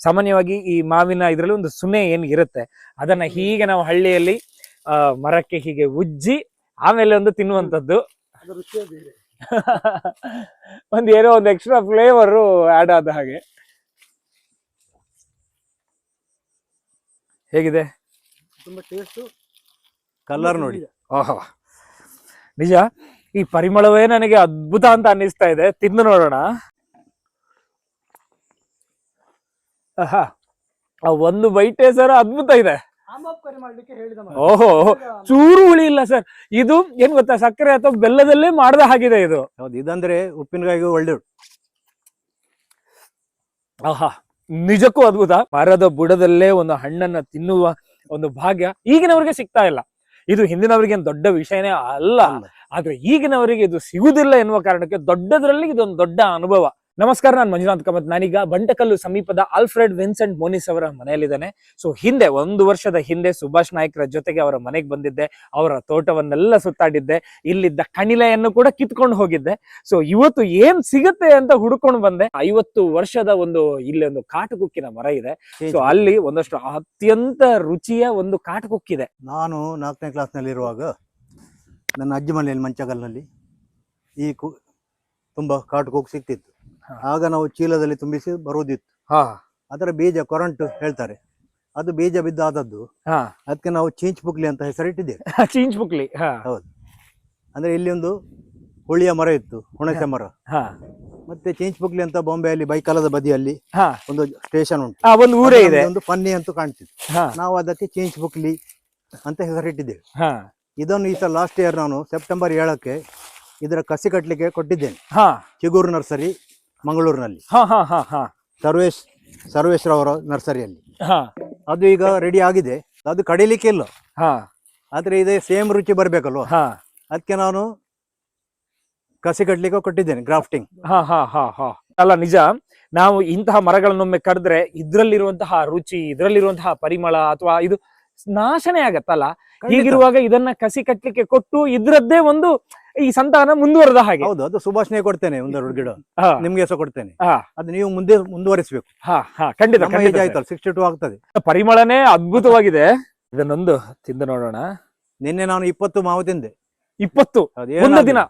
ಸಾಮಾನ್ಯವಾಗಿ ಈ ಮಾವಿನ ಇದರಲ್ಲಿ ಒಂದು ಸುನೆ ಏನ್ ಇರುತ್ತೆ ಅದನ್ನ ಹೀಗೆ ನಾವು ಹಳ್ಳಿಯಲ್ಲಿ ಆ, ಮರಕ್ಕೆ ಹೀಗೆ ಉಜ್ಜಿ ಆಮೇಲೆ ಒಂದು ತಿನ್ನುವಂಥದ್ದು. ಒಂದು ಏನೋ ಒಂದು ಎಕ್ಸ್ಟ್ರಾ ಫ್ಲೇವರ್ ಆಡ್ ಆದ ಹಾಗೆ. ಹೇಗಿದೆ? ತುಂಬಾ ಟೇಸ್ಟ್ ಕಲರ್ ನೋಡಿ. ಓಹೋ. ನಿಜ ಈ ಪರಿಮಳವೇ ನನಗೆ ಅದ್ಭುತ ಅಂತ ಅನ್ನಿಸ್ತಾ ಇದೆ. ತಿಂದು ನೋಡೋಣ ಆಹಾ ಆ ಒಂದು ಬೈಟೆ ಸರ್ ಅದ್ಭುತ ಇದೆ. ಓಹೋ ಚೂರು ಹುಳಿ ಇಲ್ಲ ಸರ್. ಇದು ಏನ್ ಗೊತ್ತಾ ಸಕ್ಕರೆ ಅಥವಾ ಬೆಲ್ಲದಲ್ಲೇ ಮಾಡ್ದ ಹಾಗಿದೆ ಇದು. ಹೌದು ಇದಂದ್ರೆ ಉಪ್ಪಿನಕಾಯಿಗೆ ಒಳ್ಳೆ ಆಹಾ ನಿಜಕ್ಕೂ ಅದ್ಭುತ. ಮರದ ಬುಡದಲ್ಲೇ ಒಂದು ಹಣ್ಣನ್ನ ತಿನ್ನುವ ಒಂದು ಭಾಗ್ಯ ಈಗಿನವರಿಗೆ ಸಿಗ್ತಾ ಇಲ್ಲ. ಇದು ಹಿಂದಿನವರಿಗೆ ಏನ್ ದೊಡ್ಡ ವಿಷಯನೇ ಅಲ್ಲ. ಅಲ್ಲ. ಆದ್ರೆ ಈಗಿನವರಿಗೆ ಇದು ಸಿಗುದಿಲ್ಲ ಎನ್ನುವ ಕಾರಣಕ್ಕೆ ದೊಡ್ಡದ್ರಲ್ಲಿ ಇದೊಂದು ದೊಡ್ಡ ಅನುಭವ. ನಮಸ್ಕಾರ ನಾನು ಮಂಜುನಾಥ್ ಕಮತ್. ನಾನೀಗ ಬಂಟಕಲ್ಲು ಸಮೀಪದ ಆಲ್ಫ್ರೆಡ್ ವಿನ್ಸೆಂಟ್ ಮೋನಿಸ್ ಅವರ ಮನೆಯಲ್ಲಿದ್ದಾನೆ. ಸೊ ಹಿಂದೆ ಒಂದು ವರ್ಷದ ಹಿಂದೆ ಸುಭಾಷ್ ನಾಯ್ಕರ ಜೊತೆಗೆ ಅವರ ಮನೆಗೆ ಬಂದಿದ್ದೆ. ಅವರ ತೋಟವನ್ನೆಲ್ಲ ಸುತ್ತಾಡಿದ್ದೆ. ಇಲ್ಲಿದ್ದ ಕಣಿಲೆಯನ್ನು ಕೂಡ ಕಿತ್ಕೊಂಡು ಹೋಗಿದ್ದೆ. ಸೊ ಇವತ್ತು ಏನ್ ಸಿಗುತ್ತೆ ಅಂತ ಹುಡುಕೊಂಡು ಬಂದೆ. ಐವತ್ತು ವರ್ಷದ ಒಂದು ಇಲ್ಲಿ ಒಂದು ಕಾಟುಕುಕ್ಕಿನ ಮರ ಇದೆ. ಸೊ ಅಲ್ಲಿ ಒಂದಷ್ಟು ಅತ್ಯಂತ ರುಚಿಯ ಒಂದು ಕಾಟುಕುಕ್ಕಿದೆ. ನಾನು ನಾಲ್ಕನೇ ಕ್ಲಾಸ್ನಲ್ಲಿ ಇರುವಾಗ ನನ್ನ ಅಜ್ಜಿ ಮನೆಯಲ್ಲಿ ಮಂಚಗಲ್ನಲ್ಲಿ ಈ ಕು ತುಂಬ ಕಾಟು ಸಿಗ್ತಿತ್ತು. ಆಗ ನಾವು ಚೀಲದಲ್ಲಿ ತುಂಬಿಸಿ ಬರುವುದಿತ್ತು. ಹಾ. ಅದರ ಬೀಜ ಕೊರಂಟು ಹೇಳ್ತಾರೆ. ಅದು ಬೀಜ ಬಿದ್ದಾದದ್ದು. ಹಾ. ಅದಕ್ಕೆ ನಾವು ಚೀಂಚ್ ಪುಕ್ಲಿ ಅಂತ ಹೆಸರಿಟ್ಟಿದ್ದೇವೆ. ಚೀಂಚ್ ಪುಕ್ಲಿ. ಹೌದು. ಅಂದ್ರೆ ಇಲ್ಲಿ ಒಂದು ಹುಳಿಯ ಮರ ಇತ್ತು ಹುಣಸೆ ಮರ. ಹಾ. ಮತ್ತೆ ಚೀಂಚ್ ಪುಕ್ಲಿ ಅಂತ ಬಾಂಬೆಯಲ್ಲಿ ಬೈಕಾಲದ ಬದಿಯಲ್ಲಿ ಹಾ. ಒಂದು ಸ್ಟೇಷನ್ ಉಂಟು. ಆ ಒಂದು ಊರೇ ಇದೆ. ಒಂದು ಪನ್ನಿ ಅಂತ ಕಾಣ್ತಿತ್ತು. ಹಾ. ನಾವು ಅದಕ್ಕೆ ಚೀಂಚ್ ಬುಕ್ಲಿ ಅಂತ ಹೆಸರಿಟ್ಟಿದ್ದೇವೆ. ಹಾ. ಇದನ್ನು ಈ ಸಲ ಲಾಸ್ಟ್ ಇಯರ್ ನಾನು ಸೆಪ್ಟೆಂಬರ್ ಏಳಕ್ಕೆ ಇದರ ಕಸಿ ಕಟ್ಟಲಿಕ್ಕೆ ಕೊಟ್ಟಿದ್ದೇನೆ. ಹಾ. ಚಿಗೂರು ನರ್ಸರಿ. ಮಂಗಳೂರಿನಲ್ಲಿ. ಹಾ ಹಾ ಹಾ ಹಾ. ಸರ್ವೇಶ್ ಸರ್ವೇಶ್ರವರ ನರ್ಸರಿಯಲ್ಲಿ. ಹಾ. ಅದು ಈಗ ರೆಡಿ ಆಗಿದೆ. ಅದು ಕಡಿಲಿಕ್ಕೆ ಇಲ್ಲ. ಹಾ. ಆದರೆ ಇದೇ ಸೇಮ್ ರುಚಿ ಬರಬೇಕಲ್ವ? ಹಾ. ಅದಕ್ಕೆ ನಾನು ಕಸಿ ಕಟ್ಲಿಕ್ಕೆ ಕೊಟ್ಟಿದ್ದೇನೆ ಗ್ರಾಫ್ಟಿಂಗ್ ಹಾ ಹಾ ಹಾ ಹಾ. ಅಲ್ಲ ನಿಜ. ನಾವು ಇಂತಹ ಮರಗಳನ್ನೊಮ್ಮೆ ಕಡಿದ್ರೆ ಇದ್ರಲ್ಲಿರುವಂತಹ ರುಚಿ ಇದ್ರಲ್ಲಿರುವಂತಹ ಪರಿಮಳ ಅಥವಾ ಇದು ನಾಶನೇ ಆಗತ್ತಲ್ಲ? ಹೀಗಿರುವಾಗ ಇದನ್ನ ಕಸಿ ಕಟ್ಲಿಕ್ಕೆ ಕೊಟ್ಟು ಇದ್ರದ್ದೇ ಒಂದು ಈ ಸಂತಾನ ಮುಂದುವರೆದ ಹಾಗೆ. ಹೌದು ಅದು ಸುಭಾಷಣೆ ಕೊಡ್ತೇನೆ ಒಂದೆರಡು ಗಿಡ. ನಿಮ್ಗೆ ಸಹ ಕೊಡ್ತೇನೆ. ಅದು ನೀವು ಮುಂದೆ ಮುಂದುವರಿಸಬೇಕು. ಹಾ ಹಾ ಖಂಡಿತ. ಆಯ್ತಲ್ಲ ಸಿಕ್ಸ್ಟಿ ಟು ಆಗ್ತದೆ. ಪರಿಮಳನೇ ಅದ್ಭುತವಾಗಿದೆ. ಇದನ್ನೊಂದು ತಿಂದು ನೋಡೋಣ. ನಿನ್ನೆ ನಾನು ಇಪ್ಪತ್ತು ಮಾವು ತಿಂದೆ. ಇಪ್ಪತ್ತು? ಒಂದು ದಿನ?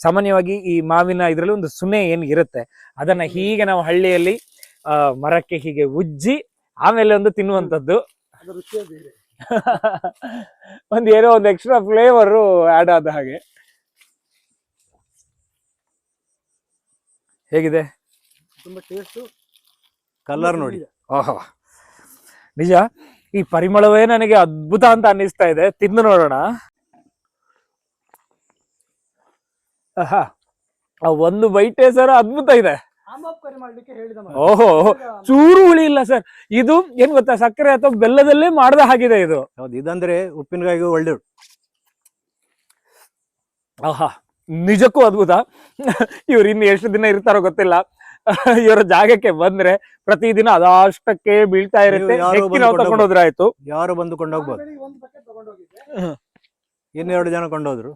ಸಾಮಾನ್ಯವಾಗಿ ಈ ಮಾವಿನ ಇದರಲ್ಲಿ ಒಂದು ಸುನೆ ಏನ್ ಇರುತ್ತೆ ಅದನ್ನ ಹೀಗೆ ನಾವು ಹಳ್ಳಿಯಲ್ಲಿ ಮರಕ್ಕೆ ಹೀಗೆ ಉಜ್ಜಿ ಆಮೇಲೆ ಒಂದು ತಿನ್ನುವಂಥದ್ದು. ರುಚಿಯೇ ಬೇರೆ. ಒಂದು ಏನೋ ಒಂದು ಎಕ್ಸ್ಟ್ರಾ ಫ್ಲೇವರ್ ಆಡ್ ಆದ ಹಾಗೆ. ಹೇಗಿದೆ? ತುಂಬಾ ಟೇಸ್ಟ್ ಕಲರ್ ನೋಡಿ. ಓಹೋ. ನಿಜ ಈ ಪರಿಮಳವೇ ನನಗೆ ಅದ್ಭುತ ಅಂತ ಅನ್ನಿಸ್ತಾ ಇದೆ. ತಿಂದು ನೋಡೋಣ. ಆ ಒಂದು ಬೈಟೇ ಸರ್ ಅದ್ಭುತ ಇದೆ. ಓಹೋ ಚೂರು ಹುಳಿ ಇಲ್ಲ ಸರ್. ಇದು ಏನ್ ಗೊತ್ತಾ ಸಕ್ಕರೆ ಅಥವಾ ಬೆಲ್ಲದಲ್ಲೇ ಮಾಡ್ದ ಹಾಗಿದೆ ಇದು. ಹೌದು ಇದಂದ್ರೆ ಉಪ್ಪಿನಕಾಯಿಗೆ ಒಳ್ಳೆ ಆಹಾ ನಿಜಕ್ಕೂ ಅದ್ಭುತ. ಇವ್ರು ಇನ್ನು ಎಷ್ಟು ದಿನ ಇರ್ತಾರೋ ಗೊತ್ತಿಲ್ಲ. ಇವರ ಜಾಗಕ್ಕೆ ಬಂದ್ರೆ ಪ್ರತಿದಿನ ಅದಷ್ಟಕ್ಕೆ ಬೀಳ್ತಾ ಇರುತ್ತೆ. ತಗೊಂಡೋದ್ರೆ ಆಯ್ತು ಯಾರು ಬಂದು ಕೊಂಡೋಗ್ಬೋದು. ಇನ್ನೆರಡು ಜನ ಕೊಂಡೋದ್ರು.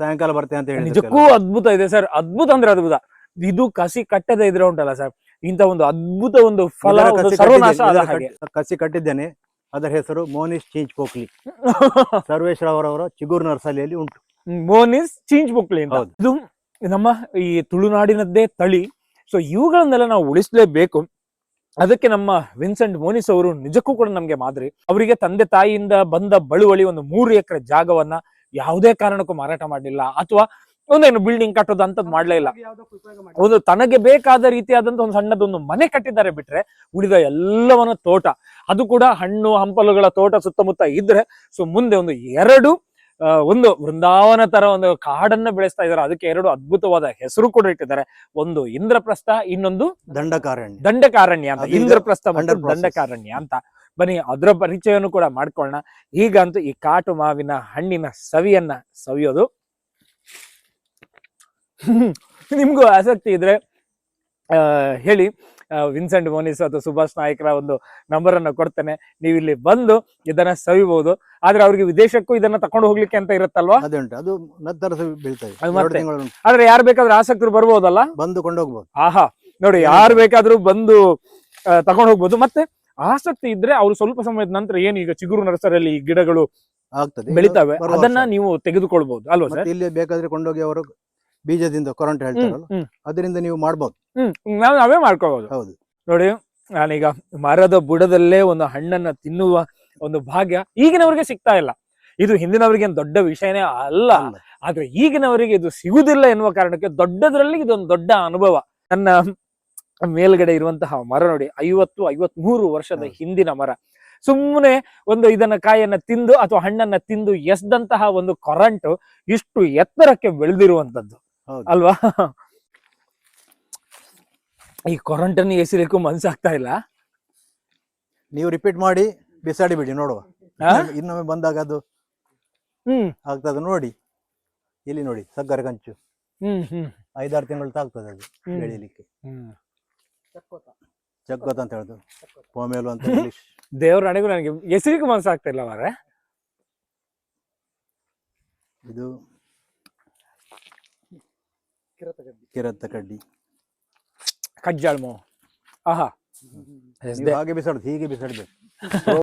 ಸಾಯಂಕಾಲ ಬರ್ತೇನೆ ಅಂತ ಹೇಳಿ ನಿಜಕ್ಕೂ ಅದ್ಭುತ ಇದೆ ಸರ್. ಅದ್ಭುತ ಅಂದ್ರೆ ಅದ್ಭುತ. ಇದು ಕಸಿ ಕಟ್ಟದ ಇದ್ರೆ ಉಂಟಲ್ಲ ಸರ್ ಇಂತ ಒಂದು ಅದ್ಭುತ ಒಂದು ಫಲ ಒಂದು ಕಸಿ ಸರ್ವನಾಶ ಆದ ಕಟ್ಟಿದ್ದೇನೆ, ಹಾಗೆ. ಇದರ ಕಸಿ ಕಟ್ಟಿದ್ದೇನೆ. ಅದರ ಹೆಸರು ಮೋನಿಸ್ ಚೀಂಚ್ ಪೋಕ್ಲಿ ಸರ್ವೇಶ್ವರವರವರ ಚಿಗೂರು ನರ್ಸಲಿಯಲ್ಲಿ ಉಂಟು. ಮೋನಿಸ್ ಚೀಂಚ್ ಬುಕ್ಲಿ ಅಂತ. ಹೌದು. ಇದು ನಮ್ಮ ಈ ತುಳುನಾಡಿನದ್ದೇ ತಳಿ. ಸೊ ಇವುಗಳನ್ನೆಲ್ಲ ನಾವು ಉಳಿಸಲೇಬೇಕು. ಅದಕ್ಕೆ ನಮ್ಮ ವಿನ್ಸೆಂಟ್ ಮೋನಿಸ್ ಅವರು ನಿಜಕ್ಕೂ ಕೂಡ ನಮ್ಗೆ ಮಾದರಿ. ಅವರಿಗೆ ತಂದೆ ತಾಯಿಯಿಂದ ಬಂದ ಬಳುವಳಿ ಒಂದು ಮೂರು ಎಕರೆ ಜಾಗವನ್ನ ಯಾವುದೇ ಕಾರಣಕ್ಕೂ ಮಾರಾಟ ಮಾಡಲಿಲ್ಲ. ಅಥವಾ ಒಂದೇನು ಬಿಲ್ಡಿಂಗ್ ಕಟ್ಟೋದು ಅಂತದ್ ಮಾಡ್ಲೇ ಇಲ್ಲ. ಒಂದು ತನಗೆ ಬೇಕಾದ ರೀತಿಯಾದಂತ ಒಂದು ಸಣ್ಣದೊಂದು ಮನೆ ಕಟ್ಟಿದ್ದಾರೆ ಬಿಟ್ರೆ ಉಳಿದ ಎಲ್ಲವನ್ನ ತೋಟ. ಅದು ಕೂಡ ಹಣ್ಣು ಹಂಪಲುಗಳ ತೋಟ ಸುತ್ತಮುತ್ತ ಇದ್ರೆ ಸೊ ಮುಂದೆ ಒಂದು ಎರಡು ಒಂದು ವೃಂದಾವನ ತರ ಒಂದು ಕಾಡನ್ನ ಬೆಳೆಸ್ತಾ ಇದ್ದಾರೆ. ಅದಕ್ಕೆ ಎರಡು ಅದ್ಭುತವಾದ ಹೆಸರು ಕೂಡ ಇಟ್ಟಿದ್ದಾರೆ. ಒಂದು ಇಂದ್ರಪ್ರಸ್ಥ ಇನ್ನೊಂದು ದಂಡಕಾರಣ್ಯ. ದಂಡಕಾರಣ್ಯ ಅಂತ. ಇಂದ್ರಪ್ರಸ್ಥ ಮತ್ತು ದಂಡಕಾರಣ್ಯ ಅಂತ. ಬನ್ನಿ ಅದರ ಪರಿಚಯವನ್ನು ಕೂಡ ಮಾಡ್ಕೊಳ್ಳೋಣ. ಈಗಂತೂ ಈ ಕಾಟು ಮಾವಿನ ಹಣ್ಣಿನ ಸವಿಯನ್ನ ಸವಿಯೋದು ನಿಮ್ಗೂ ಆಸಕ್ತಿ ಇದ್ರೆ ಆ, ಹೇಳಿ. ವಿನ್ಸೆಂಟ್ ಮೋನಿಸ್ ಅಥವಾ ಸುಭಾಷ್ ನಾಯಕರ ಒಂದು ನಂಬರ್ ಅನ್ನು ಕೊಡ್ತೇನೆ. ನೀವು ಇಲ್ಲಿ ಬಂದು ಇದನ್ನ ಸವಿಬಹುದು ಆದ್ರೆ ಅವ್ರಿಗೆ ವಿದೇಶಕ್ಕೂ ಇದನ್ನ ತಕೊಂಡು ಹೋಗ್ಲಿಕ್ಕೆ ಅಂತ ಇರುತ್ತಲ್ವಾ? ಅದೇ ಆದ್ರೆ ಯಾರು ಬೇಕಾದ್ರೂ ಆಸಕ್ತರು ಬರ್ಬೋದಲ್ಲ? ಬಂದು ಕೊಂಡೋಗ್ಬೋದು ಆಹಾ. ನೋಡಿ ಯಾರು ಬೇಕಾದ್ರೂ ಬಂದು ತಗೊಂಡು ಹೋಗ್ಬೋದು. ಮತ್ತೆ ಆಸಕ್ತಿ ಇದ್ರೆ ಅವ್ರು ಸ್ವಲ್ಪ ಸಮಯದ ನಂತರ ಏನು ಈಗ ಚಿಗುರು ನರ್ಸರಿಯಲ್ಲಿ ಈ ಗಿಡಗಳು ಆಗ್ತದೆ. ಬೆಳಿತಾವೆ? ಅದನ್ನ ನೀವು ತೆಗೆದುಕೊಳ್ಬಹುದು ಅಲ್ವಾ ಇಲ್ಲಿ ಬೇಕಾದ್ರೆ ಕೊಂಡೋಗಿ ಅವರು ಬೀಜದಿಂದ ಕೊರಂಟ್ ಹೇಳ್ತಾರಲ್ಲ ಅದರಿಂದ ನೀವು ಮಾಡ್ಬೋದು. ನಾವು ನಾವೇ ಮಾಡ್ಕೋಬಹುದು ಹೌದು. ನೋಡಿ ನಾನೀಗ ಮರದ ಬುಡದಲ್ಲೇ ಒಂದು ಹಣ್ಣನ್ನ ತಿನ್ನುವ ಒಂದು ಭಾಗ್ಯ ಈಗಿನವರಿಗೆ ಸಿಗ್ತಾ ಇಲ್ಲ. ಇದು ಹಿಂದಿನವರಿಗೆ ದೊಡ್ಡ ವಿಷಯನೇ ಅಲ್ಲ. ಆದ್ರೆ ಈಗಿನವರಿಗೆ ಇದು ಸಿಗುದಿಲ್ಲ ಎನ್ನುವ ಕಾರಣಕ್ಕೆ ದೊಡ್ಡದ್ರಲ್ಲಿ ಇದೊಂದು ದೊಡ್ಡ ಅನುಭವ. ನನ್ನ ಮೇಲ್ಗಡೆ ಇರುವಂತಹ ಮರ ನೋಡಿ ಐವತ್ತು ಐವತ್ಮೂರು ವರ್ಷದ ಹಿಂದಿನ ಮರ. ಸುಮ್ಮನೆ ಒಂದು ಇದನ್ನ ಕಾಯನ್ನ ತಿಂದು ಅಥವಾ ಹಣ್ಣನ್ನ ತಿಂದು ಎಸ್ದಂತಹ ಒಂದು ಕರೆಂಟ್ ಇಷ್ಟು ಎತ್ತರಕ್ಕೆ ಬೆಳೆದಿರುವಂತದ್ದು. ಅಲ್ವಾ? ಈ ಕ್ವಾರಂಟೈನ್ ಎಸಿಲಿಕ್ಕೂ ಮನ್ಸಾಗ್ತಾ ಇಲ್ಲ. ನೀವು ರಿಪೀಟ್ ಮಾಡಿ ಬಿಸಾಡಿ ಬಿಡಿ ನೋಡುವ? ಇನ್ನೊಮ್ಮೆ- ಬಂದಾಗ ಅದು ಹ್ಮ್. ಆಗ್ತದ ನೋಡಿ. ಇಲ್ಲಿ ನೋಡಿ ಸಕ್ಕರೆ ಕಂಚು. ಹ್ಮ್ ಹ್ಮ್. ಐದಾರು ತಿಂಗಳು ತಾಗ್ತದೆ ಅದು ಹೇಳಿಲಿಕ್ಕೆ ಬೆಳಿಲಿಕ್ಕೆ. ಹ್ಮ್. ಚಕ್ಕೋತ. ಅಂತ ಹೇಳುದು. ಪೋಮೇಲು ಅಂತ ಇಂಗ್ಲಿಷ್ ದೇವ್ರ ಅಣೆಗೂ ನನಗೆ ಎಸಿಲಿಕ್ಕೂ ಮನ್ಸಾಗ್ತಾ ಇಲ್ಲ ಮಾರ್ರೆ. ಇದು ಕಿರತ್ತ ಕಡ್ಡಿ ಕಜ್ಜಾಳ್ಮೋ. ಆಹಾ. ನೀವು ಹಾಗೆ ಬಿಸಾಡುದು ಹೀಗೆ ಬಿಸಾಡ್ಬೇಕು.